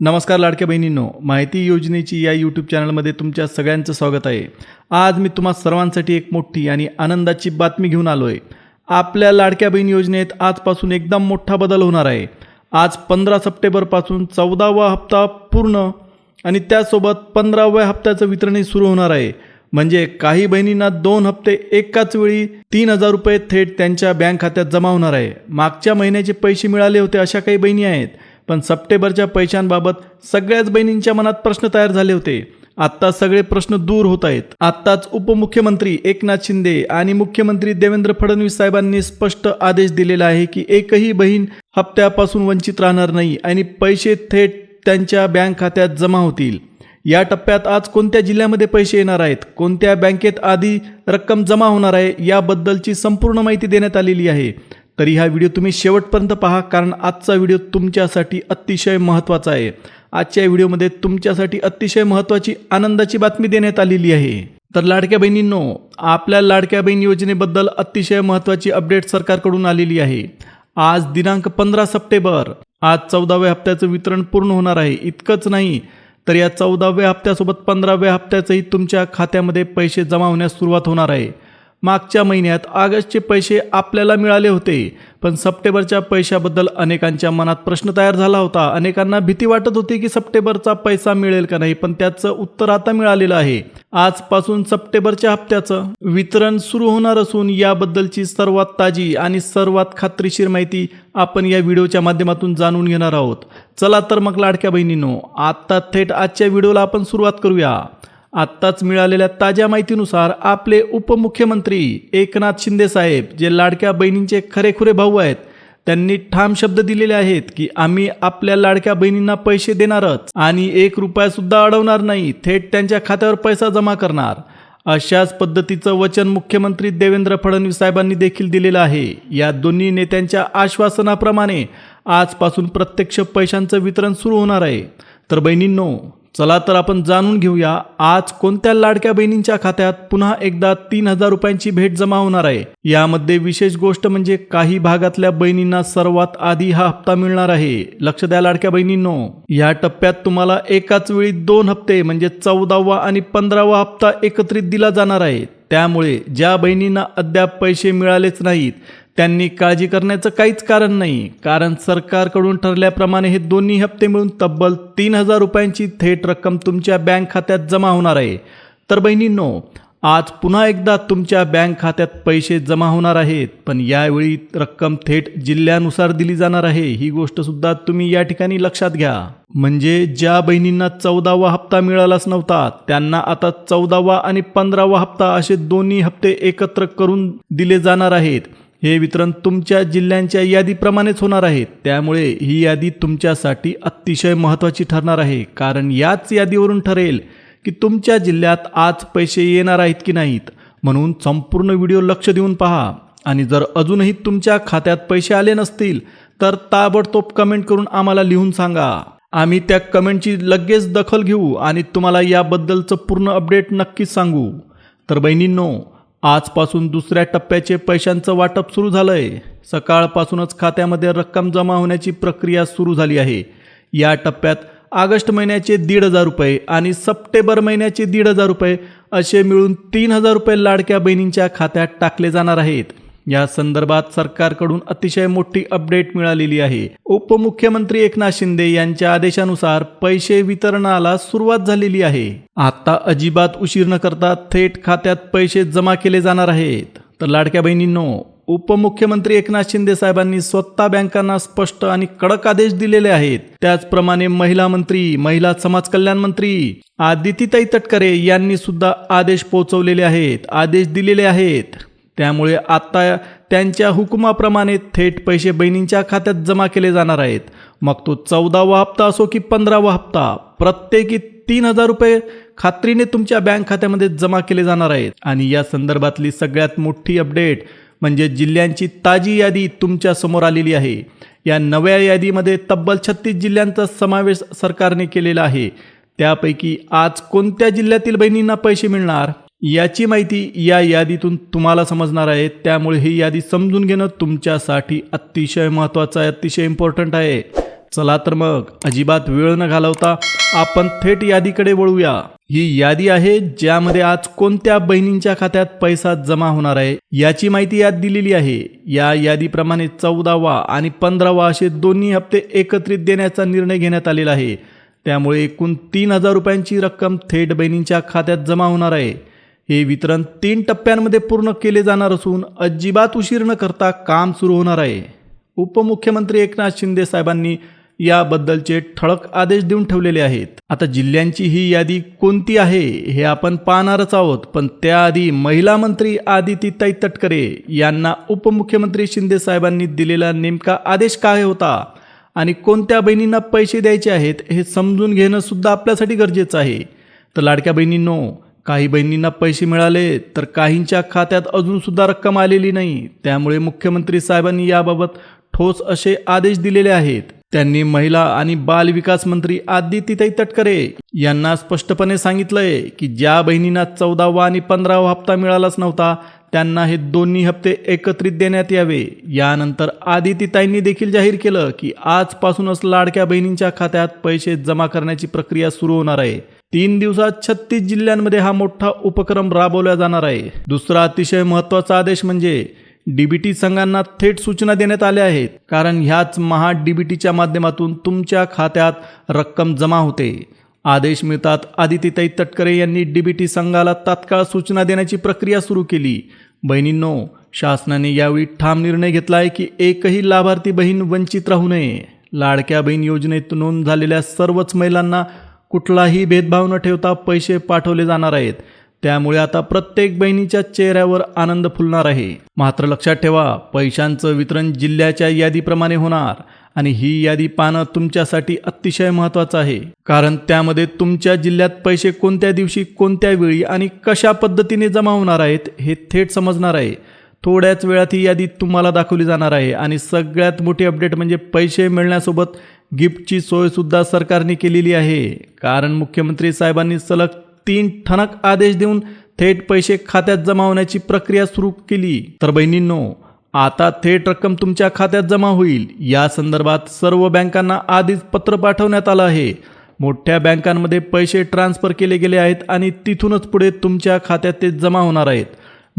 नमस्कार लाडक्या बहिणींनो माहिती योजनेची या यूट्यूब चॅनलमध्ये तुमच्या सगळ्यांचं स्वागत आहे. आज मी तुम्हा सर्वांसाठी एक मोठी आणि आनंदाची बातमी घेऊन आलो आहे आपल्या लाडक्या बहीण योजनेत आजपासून एकदम मोठा बदल होणार आहे. आज पंधरा सप्टेंबरपासून चौदावा हप्ता पूर्ण आणि त्यासोबत पंधराव्या हप्त्याचं वितरणही सुरू होणार आहे. म्हणजे काही बहिणींना दोन हप्ते एकाच वेळी तीन हजार रुपये थेट त्यांच्या बँक खात्यात जमा होणार आहे. मागच्या महिन्याचे पैसे मिळाले होते अशा काही बहिणी आहेत. पण सप्टेंबरच्या पैशांबाबत सगळ्याच बहिणींच्या मनात प्रश्न तयार झाले होते. आत्ता सगळे प्रश्न दूर होत आहेत. आत्ताच उपमुख्यमंत्री एकनाथ शिंदे आणि मुख्यमंत्री देवेंद्र फडणवीस साहेबांनी स्पष्ट आदेश दिलेला आहे की एकही बहीण हप्त्यापासून वंचित राहणार नाही आणि पैसे थेट त्यांच्या बँक खात्यात जमा होतील. या टप्प्यात आज कोणत्या जिल्ह्यामध्ये पैसे येणार आहेत? कोणत्या बँकेत आधी रक्कम जमा होणार आहे? याबद्दलची संपूर्ण माहिती देण्यात आलेली आहे. तरी हा व्हिडिओ तुम्ही शेवटपर्यंत पहा कारण आजचा व्हिडिओ तुमच्यासाठी अतिशय महत्त्वाचा आहे. आजच्या व्हिडिओमध्ये तुमच्यासाठी अतिशय महत्त्वाची आनंदाची बातमी देण्यात आलेली आहे. तर लाडक्या बहिणींनो आपल्या लाडक्या बहीण योजनेबद्दल अतिशय महत्त्वाची अपडेट सरकारकडून आलेली आहे. आज दिनांक पंधरा सप्टेंबर आज चौदाव्या हप्त्याचं वितरण पूर्ण होणार आहे. इतकंच नाही तर या चौदाव्या हप्त्यासोबत पंधराव्या हप्त्याचंही तुमच्या खात्यामध्ये पैसे जमा होण्यास सुरुवात होणार आहे. मागच्या महिन्यात ऑगस्टचे पैसे आपल्याला मिळाले होते. पण सप्टेंबरच्या पैशाबद्दल अनेकांच्या मनात प्रश्न तयार झाला होता. अनेकांना भीती वाटत होती की सप्टेंबरचा पैसा मिळेल का नाही पण त्याचं उत्तर आता मिळालेलं आहे. आजपासून सप्टेंबरच्या हप्त्याचं वितरण सुरू होणार असून याबद्दलची सर्वात ताजी आणि सर्वात खात्रीशीर माहिती आपण या व्हिडिओच्या माध्यमातून जाणून घेणार आहोत. चला तर मग लाडक्या बहिणींनो आत्ता थेट आजच्या व्हिडिओला आपण सुरुवात करूया. आत्ताच मिळालेल्या ताज्या माहितीनुसार आपले उपमुख्यमंत्री एकनाथ शिंदे साहेब जे लाडक्या बहिणींचे खरेखुरे भाऊ आहेत त्यांनी ठाम शब्द दिलेले आहेत की आम्ही आपल्या लाडक्या बहिणींना पैसे देणारच आणि एक रुपया सुद्धा अडवणार नाही थेट त्यांच्या खात्यावर पैसा जमा करणार. अशाच पद्धतीचं वचन मुख्यमंत्री देवेंद्र फडणवीस साहेबांनी देखील दिलेलं आहे. या दोन्ही नेत्यांच्या आश्वासनाप्रमाणे आजपासून प्रत्यक्ष पैशांचं वितरण सुरू होणार आहे. तर बहिणींनो चला तर आपण जाणून घेऊया आज कोणत्या लाडक्या बहिणींच्या खात्यात पुन्हा एकदा तीन हजार रुपयांची भेट जमा होणार आहे? यामध्ये विशेष गोष्ट म्हणजे काही भागातल्या बहिणींना सर्वात आधी हा हप्ता मिळणार आहे. लक्ष द्या लाडक्या बहिणींनो. या टप्प्यात तुम्हाला एकाच वेळी दोन हप्ते म्हणजे चौदावा आणि पंधरावा हप्ता एकत्रित दिला जाणार आहे. त्यामुळे ज्या बहिणींना अद्याप पैसे मिळालेच नाहीत त्यांनी काळजी करण्याचं काहीच कारण नाही. कारण सरकारकडून ठरल्याप्रमाणे हे दोन्ही हप्ते मिळून तब्बल तीन हजार रुपयांची थेट रक्कम तुमच्या बँक खात्यात जमा होणार आहे. तर बहिणींनो आज पुन्हा एकदा तुमच्या बँक खात्यात पैसे जमा होणार आहेत पण यावेळी रक्कम थेट जिल्ह्यानुसार दिली जाणार आहे ही गोष्ट सुद्धा तुम्ही या ठिकाणी लक्षात घ्या. म्हणजे ज्या बहिणींना चौदावा हप्ता मिळालाच नव्हता त्यांना आता चौदावा आणि पंधरावा हप्ता असे दोन्ही हप्ते एकत्र करून दिले जाणार आहेत. हे वितरण तुमच्या जिल्ह्यांच्या यादीप्रमाणेच होणार आहे. त्यामुळे ही यादी तुमच्यासाठी अतिशय महत्त्वाची ठरणार आहे. कारण याच यादीवरून ठरेल की तुमच्या जिल्ह्यात आज पैसे येणार आहेत की नाहीत. म्हणून संपूर्ण व्हिडिओ लक्ष देऊन पहा. आणि जर अजूनही तुमच्या खात्यात पैसे आले नसतील तर ताबडतोब कमेंट करून आम्हाला लिहून सांगा. आम्ही त्या कमेंटची लगेच दखल घेऊ आणि तुम्हाला याबद्दलचं पूर्ण अपडेट नक्कीच सांगू. तर बहिणींनो आजपासून दुसऱ्या टप्प्याचे पैशांचं वाटप सुरू झालं आहे सकाळपासूनच खात्यामध्ये रक्कम जमा होण्याची प्रक्रिया सुरू झाली आहे. या टप्प्यात ऑगस्ट महिन्याचे दीड हजार रुपये आणि सप्टेंबर महिन्याचे दीड हजार रुपये असे मिळून तीन हजार रुपये लाडक्या बहिणींच्या खात्यात टाकले जाणार आहेत. या संदर्भात सरकारकडून अतिशय मोठी अपडेट मिळालेली आहे. उपमुख्यमंत्री एकनाथ शिंदे यांच्या आदेशानुसार पैसे वितरणाला सुरुवात झालेली आहे. आता अजिबात उशीर न करता थेट खात्यात पैसे जमा केले जाणार आहेत. तर लाडक्या बहिणींनो उपमुख्यमंत्री एकनाथ शिंदे साहेबांनी स्वतः बँकांना स्पष्ट आणि कडक आदेश दिलेले आहेत. त्याचप्रमाणे महिला मंत्री महिला समाज कल्याण मंत्री आदितीताई तटकरे यांनी सुद्धा आदेश पोहोचवलेले आहेत. आदेश दिलेले आहेत. त्यामुळे आता त्यांच्या हुकुमाप्रमाणे थेट पैसे बहिणींच्या खात्यात जमा केले जाणार आहेत. मग तो चौदावा हप्ता असो की पंधरावा हप्ता प्रत्येकी तीन हजार रुपये खात्रीने तुमच्या बँक खात्यामध्ये जमा केले जाणार आहेत. आणि या संदर्भातली सगळ्यात मोठी अपडेट म्हणजे जिल्ह्यांची ताजी यादी तुमच्यासमोर आलेली आहे. या नव्या यादीमध्ये तब्बल छत्तीस जिल्ह्यांचा समावेश सरकारने केलेला आहे. त्यापैकी आज कोणत्या जिल्ह्यातील बहिणींना पैसे मिळणार? याची माहिती या यादीतून तुम्हाला समजणार आहे. त्यामुळे ही यादी समजून घेणं तुमच्यासाठी अतिशय महत्त्वाचं आहे अतिशय इम्पॉर्टंट आहे. चला तर मग अजिबात वेळ न घालवता आपण थेट यादीकडे वळूया. ही यादी आहे ज्यामध्ये आज कोणत्या बहिणींच्या खात्यात पैसा जमा होणार आहे याची माहिती यात दिलेली आहे. या यादीप्रमाणे चौदावा आणि पंधरावा असे दोन्ही हप्ते एकत्रित देण्याचा निर्णय घेण्यात आलेला आहे. त्यामुळे एकूण तीन हजार रुपयांची रक्कम थेट बहिणींच्या खात्यात जमा होणार आहे. हे वितरण तीन टप्प्यांमध्ये पूर्ण केले जाणार असून अजिबात उशीर न करता काम सुरू होणार आहे. उपमुख्यमंत्री एकनाथ शिंदे साहेबांनी याबद्दलचे ठळक आदेश देऊन ठेवलेले आहेत. आता जिल्ह्यांची ही यादी कोणती आहे हे आपण पाहणारच आहोत पण त्याआधी महिला मंत्री आदितीताई तटकरे यांना उपमुख्यमंत्री शिंदे साहेबांनी दिलेला नेमका आदेश काय होता आणि कोणत्या बहिणींना पैसे द्यायचे आहेत हे समजून घेणं सुद्धा आपल्यासाठी गरजेचं आहे. तर लाडक्या बहिणींनो काही बहिणींना पैसे मिळाले तर काहींच्या खात्यात अजून सुद्धा रक्कम आलेली नाही. त्यामुळे मुख्यमंत्री साहेबांनी याबाबत ठोस असे आदेश दिलेले आहेत. त्यांनी महिला आणि बाल विकास मंत्री आदितीताई तटकरे यांना स्पष्टपणे सांगितलंय की ज्या बहिणींना चौदावा आणि पंधरावा हप्ता मिळालाच नव्हता त्यांना हे दोन्ही हप्ते एकत्रित देण्यात यावे. यानंतर आदितीताईंनी देखील जाहीर केलं की आजपासूनच लाडक्या बहिणींच्या खात्यात पैसे जमा करण्याची प्रक्रिया सुरू होणार आहे. तीन दिवसात छत्तीस जिल्ह्यांमध्ये हा मोठा उपक्रम राबवला जाणार आहे. दुसरा अतिशय महत्त्वाचा आदेश म्हणजे डीबीटी संघांना थेट सूचना देण्यात आल्या आहेत. कारण ह्याच महा डीबीटीच्या माध्यमातून तुमच्या खात्यात रक्कम जमा होते. आदेश मिळतात आदितीताई तटकरे यांनी डीबीटी संघाला तात्काळ सूचना देण्याची प्रक्रिया सुरू केली. बहिणींनो शासनाने यावेळी ठाम निर्णय घेतला आहे की एकही लाभार्थी बहीण वंचित राहू नये. लाडक्या बहीण योजनेत नोंद झालेल्या सर्वच महिलांना कुठलाही भेदभाव न ठेवता पैसे पाठवले जाणार आहेत. त्यामुळे आता प्रत्येक बहिणीच्या चेहऱ्यावर आनंद फुलणार आहे. मात्र लक्षात ठेवा पैशांचं वितरण जिल्ह्याच्या यादीप्रमाणे होणार आणि ही यादी पाहणं तुमच्यासाठी अतिशय महत्त्वाचं आहे. कारण त्यामध्ये तुमच्या जिल्ह्यात पैसे कोणत्या दिवशी कोणत्या वेळी आणि कशा पद्धतीने जमा होणार आहेत हे थेट समजणार आहे. थोड्याच वेळात ही यादी तुम्हाला दाखवली जाणार आहे आणि सगळ्यात मोठी अपडेट म्हणजे पैसे मिळण्यासोबत गिफ्टची सोयसुद्धा सरकारने केलेली आहे. कारण मुख्यमंत्री साहेबांनी सलग तीन ठणक आदेश देऊन थेट पैसे खात्यात जमा होण्याची प्रक्रिया सुरू केली. तर बहिणींनो आता थेट रक्कम तुमच्या खात्यात जमा होईल. या संदर्भात सर्व बँकांना आधीच पत्र पाठवण्यात आलं आहे. मोठ्या बँकांमध्ये पैसे ट्रान्स्फर केले गेले आहेत आणि तिथूनच पुढे तुमच्या खात्यात ते जमा होणार आहेत.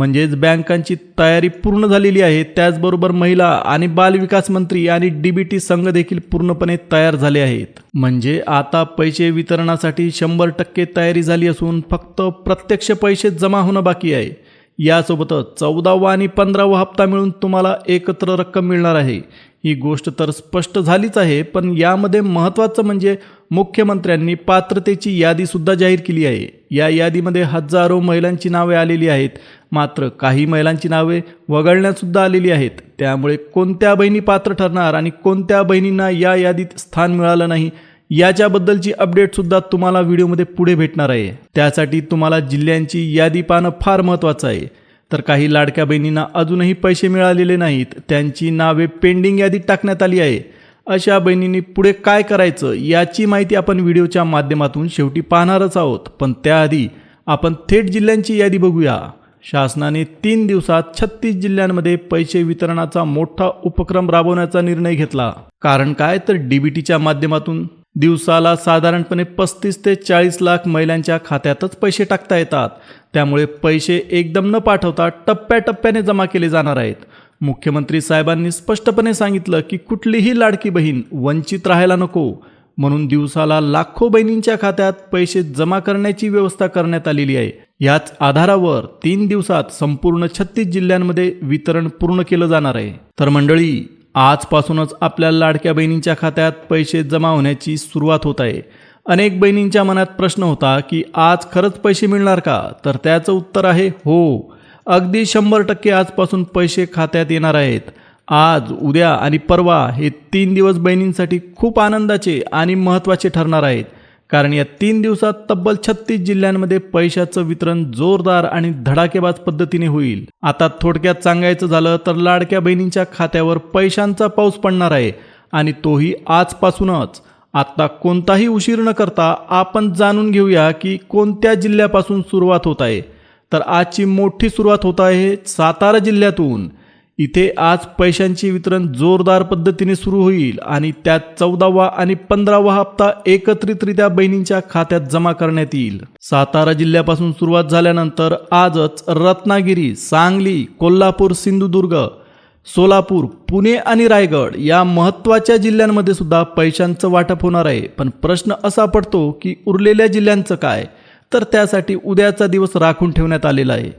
म्हणजेच बँकांची तयारी पूर्ण झालेली आहे. त्याचबरोबर महिला आणि बालविकास मंत्री आणि डीबीटी संघ देखील पूर्णपणे तयार झाले आहेत. म्हणजे आता पैसे वितरणासाठी शंभर टक्के तयारी झाली असून फक्त प्रत्यक्ष पैसे जमा होणं बाकी आहे. यासोबतच चौदावा आणि पंधरावा हप्ता मिळून तुम्हाला एकत्र रक्कम मिळणार आहे. ही गोष्ट तर स्पष्ट झालीच आहे पण यामध्ये महत्त्वाचं म्हणजे मुख्यमंत्र्यांनी पात्रतेची यादीसुद्धा जाहीर केली आहे. या यादीमध्ये हजारो महिलांची नावे आलेली आहेत. मात्र काही महिलांची नावे वगळण्यातसुद्धा आलेली आहेत. त्यामुळे कोणत्या बहिणी पात्र ठरणार आणि कोणत्या बहिणींना या यादीत स्थान मिळालं नाही याच्याबद्दलची अपडेटसुद्धा तुम्हाला व्हिडिओमध्ये पुढे भेटणार आहे. त्यासाठी तुम्हाला जिल्ह्यांची यादी पाहणं फार महत्त्वाचं आहे. तर काही लाडक्या बहिणींना अजूनही पैसे मिळालेले नाहीत. त्यांची नावे पेंडिंग यादीत टाकण्यात आली आहे. अशा बहिणींनी पुढे काय करायचं याची माहिती आपण व्हिडिओच्या माध्यमातून शेवटी पाहणारच आहोत. पण त्याआधी आपण थेट जिल्ह्यांची यादी बघूया. शासनाने तीन दिवसात छत्तीस जिल्ह्यांमध्ये पैसे वितरणाचा मोठा उपक्रम राबवण्याचा निर्णय घेतला. कारण काय? तर डीबीटीच्या माध्यमातून दिवसाला साधारणपणे पस्तीस ते चाळीस लाख महिलांच्या खात्यातच पैसे टाकता येतात. त्यामुळे पैसे एकदम न पाठवता टप्प्याटप्प्याने जमा केले जाणार आहेत. मुख्यमंत्री साहेबांनी स्पष्टपणे सांगितलं की कुठलीही लाडकी बहीण वंचित राहायला नको. म्हणून दिवसाला लाखो बहिणींच्या खात्यात पैसे जमा करण्याची व्यवस्था करण्यात आलेली आहे. याच आधारावर तीन दिवसात संपूर्ण छत्तीस जिल्ह्यांमध्ये वितरण पूर्ण केलं जाणार आहे. तर मंडळी आजपासूनच आपल्या लाडक्या बहिणींच्या खात्यात पैसे जमा होण्याची सुरुवात होत आहे. अनेक बहिणींच्या मनात प्रश्न होता की आज खरंच पैसे मिळणार का? तर त्याचं उत्तर आहे हो. अगदी शंभर टक्के आजपासून पैसे खात्यात येणार आहेत. आज उद्या आणि परवा हे तीन दिवस बहिणींसाठी खूप आनंदाचे आणि महत्त्वाचे ठरणार आहेत. कारण या तीन दिवसात तब्बल छत्तीस जिल्ह्यांमध्ये पैशाचं वितरण जोरदार आणि धडाकेबाज पद्धतीने होईल. आता थोडक्यात सांगायचं झालं तर लाडक्या बहिणींच्या खात्यावर पैशांचा पाऊस पडणार आहे आणि तोही आजपासूनच. आत्ता कोणताही उशीर न करता आपण जाणून घेऊया की कोणत्या जिल्ह्यापासून सुरुवात होत आहे. तर आजची मोठी सुरुवात होत आहे सातारा जिल्ह्यातून. इथे आज पैशांचे वितरण जोरदार पद्धतीने सुरू होईल आणि त्यात चौदावा आणि पंधरावा हप्ता एकत्रितरित्या बहिणींच्या खात्यात जमा करण्यात येईल. सातारा जिल्ह्यापासून सुरुवात झाल्यानंतर आजच रत्नागिरी सांगली कोल्हापूर सिंधुदुर्ग सोलापूर पुणे आणि रायगड या महत्त्वाच्या जिल्ह्यांमध्ये सुद्धा पैशांचं वाटप होणार आहे. पण प्रश्न असा पडतो की उरलेल्या जिल्ह्यांचं काय? तर त्यासाठी उद्याचा दिवस राखून ठेवण्यात आलेला आहे.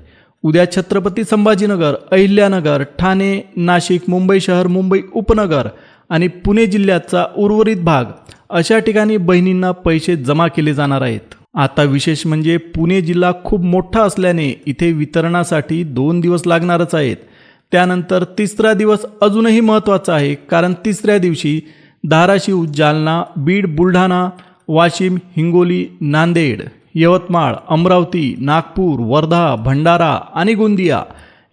उद्या छत्रपती संभाजीनगर अहिल्यानगर ठाणे नाशिक मुंबई शहर मुंबई उपनगर आणि पुणे जिल्ह्याचा उर्वरित भाग अशा ठिकाणी बहिणींना पैसे जमा केले जाणार आहेत. आता विशेष म्हणजे पुणे जिल्हा खूप मोठा असल्याने इथे वितरणासाठी दोन दिवस लागणारच आहेत. त्यानंतर तिसरा दिवस अजूनही महत्त्वाचा आहे कारण तिसऱ्या दिवशी धाराशिव जालना बीड बुलढाणा वाशिम हिंगोली नांदेड यवतमाळ अमरावती नागपूर वर्धा भंडारा आणि गोंदिया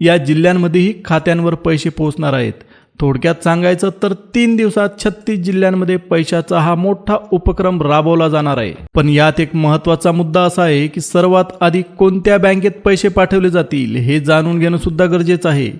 या जिल्ह्यांमध्येही खात्यांवर पैसे पोहोचणार आहेत. थोडक्यात सांगायचं तर तीन दिवसात छत्तीस जिल्ह्यांमध्ये पैशाचा हा मोठा उपक्रम राबवला जाणार आहे. पण यात एक महत्त्वाचा मुद्दा असा आहे की सर्वात आधी कोणत्या बँकेत पैसे पाठवले जातील हे जाणून घेणं सुद्धा गरजेचं आहे.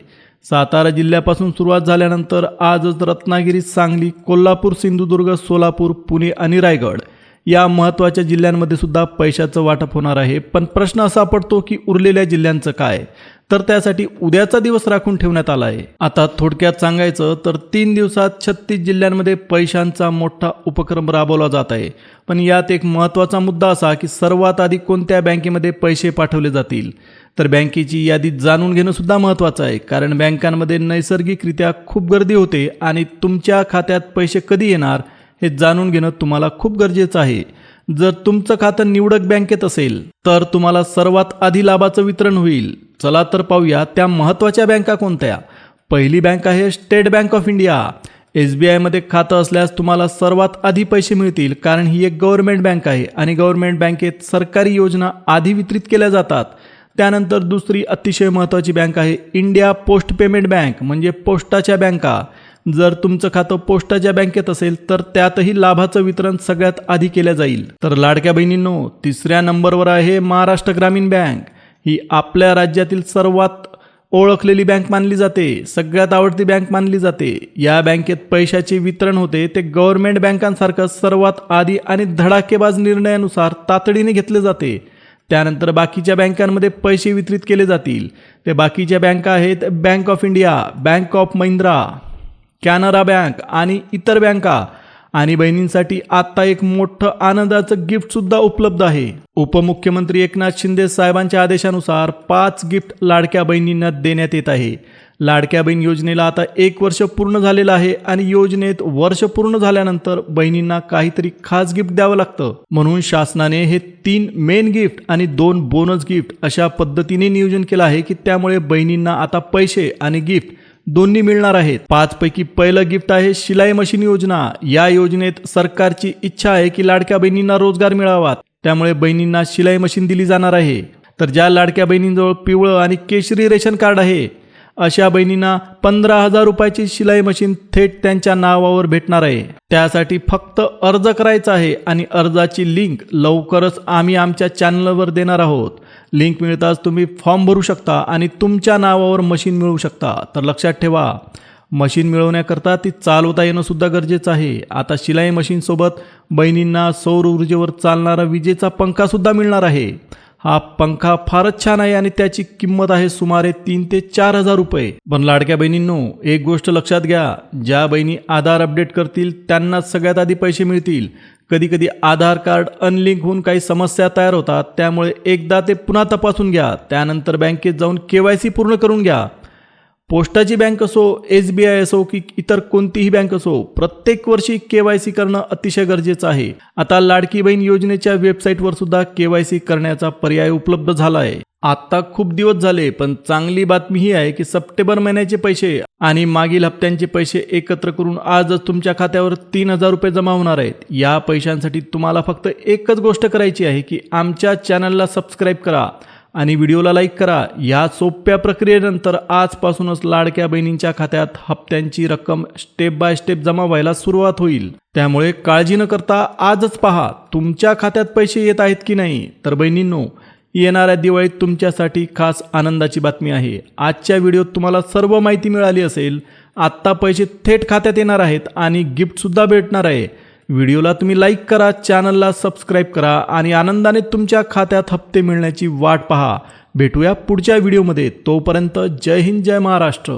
सातारा जिल्ह्यापासून सुरुवात झाल्यानंतर आजच रत्नागिरी सांगली कोल्हापूर सिंधुदुर्ग सोलापूर पुणे आणि रायगड या महत्त्वाच्या जिल्ह्यांमध्ये सुद्धा पैशाचं वाटप होणार आहे. पण प्रश्न असा पडतो की उरलेल्या जिल्ह्यांचं काय? तर त्यासाठी उद्याचा दिवस राखून ठेवण्यात आला आहे. आता थोडक्यात सांगायचं तर तीन दिवसात छत्तीस जिल्ह्यांमध्ये पैशांचा मोठा उपक्रम राबवला जात आहे. पण यात एक महत्त्वाचा मुद्दा असा की सर्वात आधी कोणत्या बँकेमध्ये पैसे पाठवले जातील? तर बँकेची यादी जाणून घेणं सुद्धा महत्त्वाचं आहे कारण बँकांमध्ये नैसर्गिकरित्या खूप गर्दी होते आणि तुमच्या खात्यात पैसे कधी येणार हे जाणून घेणं तुम्हाला खूप गरजेचं आहे. जर तुमचं खातं निवडक बँकेत असेल तर तुम्हाला सर्वात आधी लाभाचं वितरण होईल. चला तर पाहूया त्या महत्त्वाच्या बँका कोणत्या? पहिली बँक आहे State Bank of India. S B आयमध्ये खातं असल्यास तुम्हाला सर्वात आधी पैसे मिळतील कारण ही एक गव्हर्नमेंट बँक आहे आणि गव्हर्नमेंट बँकेत सरकारी योजना आधी वितरित केल्या जातात. त्यानंतर दुसरी अतिशय महत्त्वाची बँक आहे इंडिया पोस्ट पेमेंट बँक म्हणजे पोस्टाच्या बँका. जर तुमचं खातं पोस्टाच्या बँकेत असेल तर त्यातही लाभाचं वितरण सगळ्यात आधी केलं जाईल. तर लाडक्या बहिणींनो तिसऱ्या नंबरवर आहे महाराष्ट्र ग्रामीण बँक. ही आपल्या राज्यातील सर्वात ओळखलेली बँक मानली जाते. सगळ्यात आवडती बँक मानली जाते. या बँकेत पैशाचे वितरण होते. ते गव्हर्नमेंट बँकांसारखं सर्वात आधी आणि धडाकेबाज निर्णयानुसार तातडीने घेतले जाते. त्यानंतर बाकीच्या बँकांमध्ये पैसे वितरित केले जातील. ते बाकीच्या बँका आहेत Bank of India Bank of Mahindra Canara bank आणि इतर बँका. आणि बहिणींसाठी आता एक मोठं आनंदाचं गिफ्ट सुद्धा उपलब्ध आहे. उपमुख्यमंत्री एकनाथ शिंदे साहेबांच्या आदेशानुसार पाच गिफ्ट लाडक्या बहिणींना देण्यात येत आहे. लाडक्या बहीण योजनेला आता एक वर्ष पूर्ण झालेलं आहे आणि योजनेत वर्ष पूर्ण झाल्यानंतर बहिणींना काहीतरी खास गिफ्ट द्यावं लागतं. म्हणून शासनाने हे तीन मेन गिफ्ट आणि दोन बोनस गिफ्ट अशा पद्धतीने नियोजन केलं आहे की त्यामुळे बहिणींना आता पैसे आणि गिफ्ट दोन्ही मिळणार आहेत. पाच पैकी पहिलं गिफ्ट आहे शिलाई मशीन योजना. या योजनेत सरकारची इच्छा आहे की लाडक्या बहिणींना रोजगार मिळावा. त्यामुळे बहिणींना शिलाई मशीन दिली जाणार आहे. तर ज्या लाडक्या बहिणींजवळ पिवळं आणि केशरी रेशन कार्ड आहे अशा बहिणींना पंधरा हजार रुपयाची शिलाई मशीन थेट त्यांच्या नावावर भेटणार आहे. त्यासाठी फक्त अर्ज करायचा आहे आणि अर्जाची लिंक लवकरच आम्ही आमच्या चॅनलवर देणार आहोत. लिंक मिळताच तुम्ही फॉर्म भरू शकता आणि तुमच्या नावावर मशीन मिळवू शकता. तर लक्षात ठेवा मशीन मिळवण्याकरता ती चालवता येणं सुद्धा गरजेचं आहे. आता शिलाई मशीनसोबत बहिणींना सौर ऊर्जेवर चालणारा विजेचा पंखासुद्धा मिळणार आहे. हा पंखा फारच छान आहे आणि त्याची किंमत आहे सुमारे तीन ते चार हजार रुपये. पण लाडक्या बहिणींनो एक गोष्ट लक्षात घ्या. ज्या बहिणी आधार अपडेट करतील त्यांना सगळ्यात आधी पैसे मिळतील. कधी कधी आधार कार्ड अनलिंक होऊन काही समस्या तयार होतात त्यामुळे एकदा ते पुन्हा तपासून घ्या. त्यानंतर बँकेत जाऊन के वाय सी पूर्ण करून घ्या. पोस्टाची बँक असो एस बी आय असो की इतर कोणतीही बँक असो प्रत्येक वर्षी के वाय सी करणं अतिशय गरजेचं आहे. आता लाडकी बहीण योजनेच्या वेबसाईटवर सुद्धा के वाय सी करण्याचा पर्याय उपलब्ध झाला आहे आता खूप दिवस झाले पण चांगली बातमी ही आहे की सप्टेंबर महिन्याचे पैसे आणि मागील हप्त्यांचे पैसे एकत्र करून आजच तुमच्या खात्यावर तीन हजार रुपये जमा होणार आहेत. या पैशांसाठी तुम्हाला फक्त एकच गोष्ट करायची आहे की आमच्या चॅनलला सबस्क्राईब करा. आणि व्हिडिओला लाईक करा. या सोप्या प्रक्रियेनंतर आजपासूनच लाडक्या बहिणींच्या खात्यात हप्त्यांची रक्कम स्टेप बाय स्टेप जमा व्हायला सुरुवात होईल. त्यामुळे काळजी न करता आजच पहा तुमच्या खात्यात पैसे येत आहेत की नाही? तर बहिणींनो येणाऱ्या दिवाळीत तुमच्यासाठी खास आनंदाची बातमी आहे. आजच्या व्हिडिओत तुम्हाला सर्व माहिती मिळाली असेल. आत्ता पैसे थेट खात्यात येणार आहेत आणि गिफ्टसुद्धा भेटणार आहे. व्हिडिओला तुम्ही लाईक करा चॅनलला सबस्क्राईब करा आणि आनंदाने तुमच्या खात्यात हप्ते मिळण्याची वाट पहा. भेटूया पुढच्या व्हिडिओमध्ये. तोपर्यंत जय हिंद जय महाराष्ट्र.